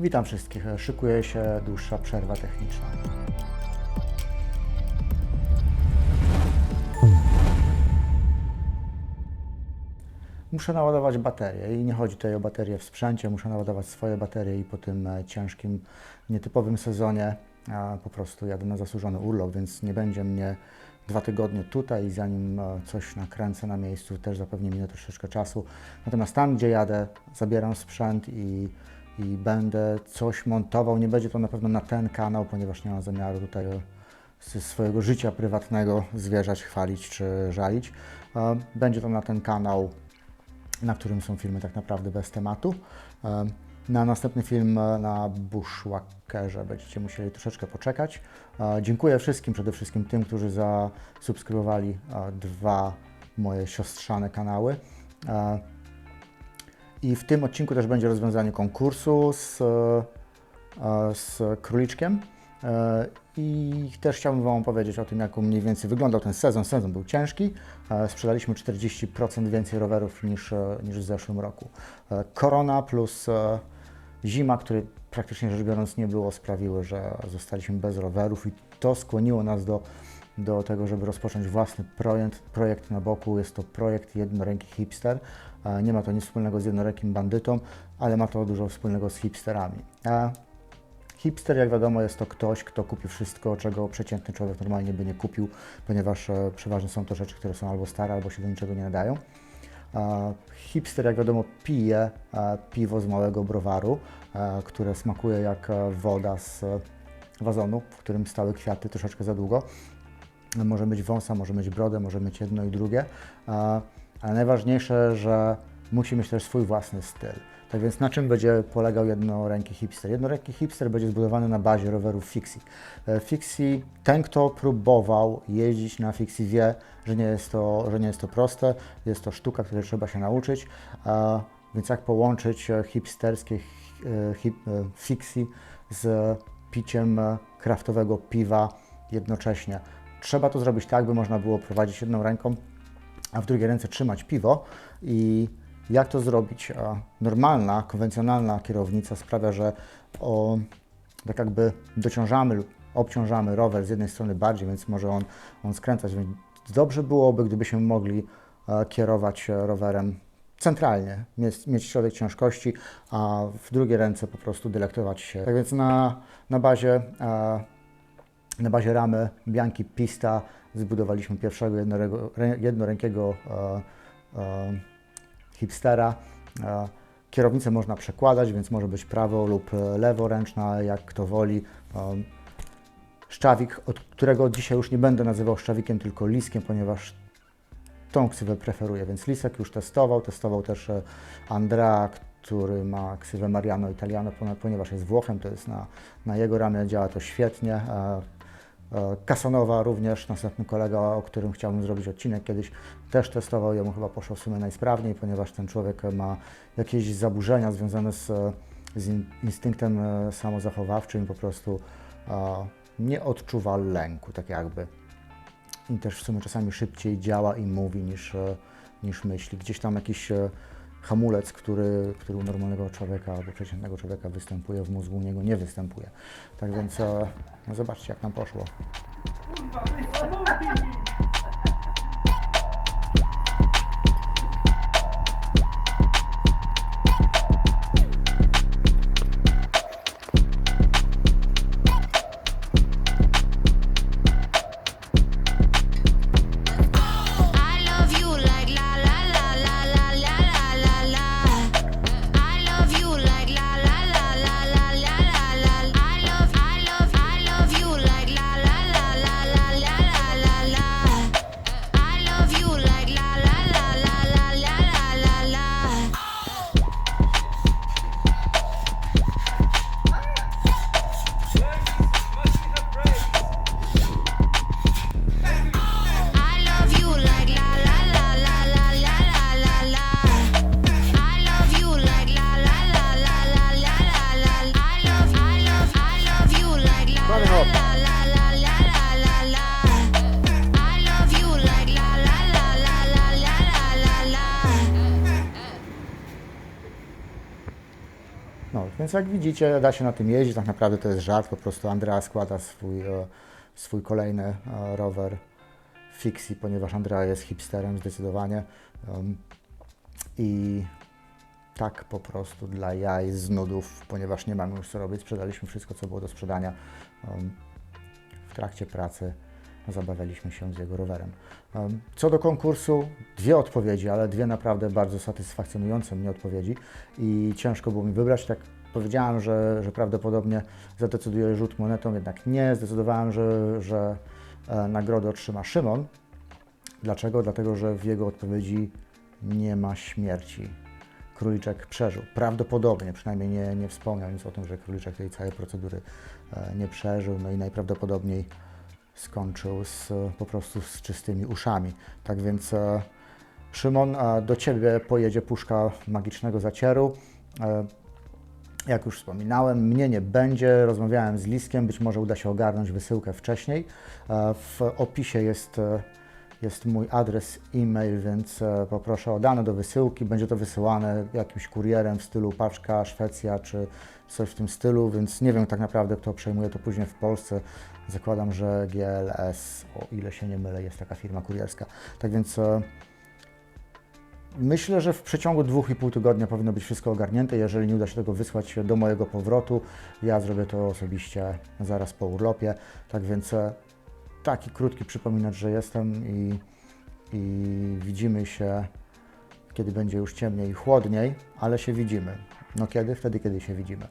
Witam wszystkich. Szykuje się dłuższa przerwa techniczna. Muszę naładować baterię i nie chodzi tutaj o baterie w sprzęcie, muszę naładować swoje baterie i po tym e, ciężkim, nietypowym sezonie po prostu jadę na zasłużony urlop, więc nie będzie mnie dwa tygodnie tutaj i zanim e, coś nakręcę na miejscu, też zapewnie minę troszeczkę czasu. Natomiast tam, gdzie jadę, zabieram sprzęt i, i będę coś montował. Nie będzie to na pewno na ten kanał, ponieważ nie mam zamiaru tutaj e, ze swojego życia prywatnego zwierzać, chwalić czy żalić. E, Będzie to na ten kanał na którym są filmy tak naprawdę bez tematu. E, Na następny film na Bushwalkerze będziecie musieli troszeczkę poczekać. Dziękuję wszystkim, przede wszystkim tym, którzy zasubskrybowali dwa moje siostrzane kanały. E, I w tym odcinku też będzie rozwiązanie konkursu z, e, z króliczkiem. E, I też chciałbym Wam opowiedzieć o tym, jak mniej więcej wyglądał ten sezon. Sezon był ciężki. E, Sprzedaliśmy 40% więcej rowerów niż, e, niż w zeszłym roku. E, Korona plus e, zima, której praktycznie rzecz biorąc nie było, sprawiły, że zostaliśmy bez rowerów i to skłoniło nas do, do tego, żeby rozpocząć własny projekt, projekt na boku. Jest to projekt Jednoręki Hipster. Nie ma to nic wspólnego z jednorękim bandytą, ale ma to dużo wspólnego z hipsterami. E, Hipster, jak wiadomo, jest to ktoś, kto kupi wszystko, czego przeciętny człowiek normalnie by nie kupił, ponieważ e, przeważnie są to rzeczy, które są albo stare, albo się do niczego nie nadają. Hipster, jak wiadomo, pije e, piwo z małego browaru, e, które smakuje jak woda z wazonu, w którym stały kwiaty troszeczkę za długo. Może mieć wąsa, może mieć brodę, może mieć jedno i drugie, ale najważniejsze, że musi mieć też swój własny styl. Tak więc na czym będzie polegał jednoręki hipster? Jednoręki hipster będzie zbudowany na bazie rowerów Fixie. E, Fixie, ten kto próbował jeździć na Fixie wie, że nie jest to, że nie jest to proste, jest to sztuka, której trzeba się nauczyć, e, więc jak połączyć e, hipsterskie hi- hip, Fixie z piciem kraftowego piwa jednocześnie. Trzeba to zrobić tak, by można było prowadzić jedną ręką, a w drugiej ręce trzymać piwo i jak to zrobić? Normalna, konwencjonalna kierownica sprawia, że o, tak jakby dociążamy obciążamy rower z jednej strony bardziej, więc może on, on skręcać. Więc dobrze byłoby, gdybyśmy mogli e, kierować e, rowerem centralnie, mieć, mieć środek ciężkości, a w drugiej ręce po prostu delektować się. Tak więc na, na bazie e, na bazie ramy Bianchi Pista zbudowaliśmy pierwszego jednorękiego e, e, hipstera. E, kierownicę można przekładać, więc może być prawo lub leworęczna, jak kto woli. Szczawik, od którego dzisiaj już nie będę nazywał szczawikiem, tylko liskiem, ponieważ tą ksywę preferuję, więc Lisek już testował, testował też Andrea, który ma ksywę Mariano Italiano, ponieważ jest Włochem, to jest na, na jego ramię, działa to świetnie. E, Kasanowa również, następny kolega, o którym chciałbym zrobić odcinek kiedyś, też testował, jemu chyba poszło w sumie najsprawniej, ponieważ ten człowiek ma jakieś zaburzenia związane z, z in- instynktem e, samozachowawczym, po prostu e, nie odczuwa lęku, tak jakby i też w sumie czasami szybciej działa i mówi niż, niż myśli. Gdzieś tam jakiś hamulec, który, który u normalnego człowieka albo przeciętnego człowieka występuje, w mózgu u niego nie występuje. Tak więc e, no zobaczcie jak nam poszło. Więc jak widzicie, da się na tym jeździć. Tak naprawdę to jest żart. Po prostu Andrea składa swój, e, swój kolejny e, rower Fixie, ponieważ Andrea jest hipsterem zdecydowanie. I tak po prostu dla jaj z nudów, ponieważ nie mamy już co robić. Sprzedaliśmy wszystko, co było do sprzedania. W trakcie pracy zabawialiśmy się z jego rowerem. Em, Co do konkursu, dwie odpowiedzi, ale dwie naprawdę bardzo satysfakcjonujące mnie odpowiedzi i ciężko było mi wybrać. Tak powiedziałem, że, że prawdopodobnie zadecyduję rzut monetą, jednak nie. Zdecydowałem, że, że e, nagrodę otrzyma Szymon. Dlaczego? Dlatego, że w jego odpowiedzi nie ma śmierci. Króliczek przeżył. Prawdopodobnie, przynajmniej nie, nie wspomniał nic o tym, że Króliczek tej całej procedury e, nie przeżył, no i najprawdopodobniej skończył z, po prostu z czystymi uszami. Tak więc e, Szymon, e, do Ciebie pojedzie puszka magicznego zacieru. E, jak już wspominałem, mnie nie będzie. Rozmawiałem z Liskiem, być może uda się ogarnąć wysyłkę wcześniej. W opisie jest, jest mój adres e-mail, więc e, poproszę o dane do wysyłki. Będzie to wysyłane jakimś kurierem w stylu paczka Szwecja czy coś w tym stylu, więc nie wiem tak naprawdę, kto przejmuje to później w Polsce. Zakładam, że GLS, o ile się nie mylę, jest taka firma kurierska. Tak więc e, Myślę, że w przeciągu dwóch i pół tygodnia powinno być wszystko ogarnięte. Jeżeli nie uda się tego wysłać do mojego powrotu, ja zrobię to osobiście zaraz po urlopie. Tak więc e, taki krótki przypominacz, że jestem i, i widzimy się, kiedy będzie już ciemniej i chłodniej, ale się widzimy. No kiedy? Wtedy, kiedy się widzimy.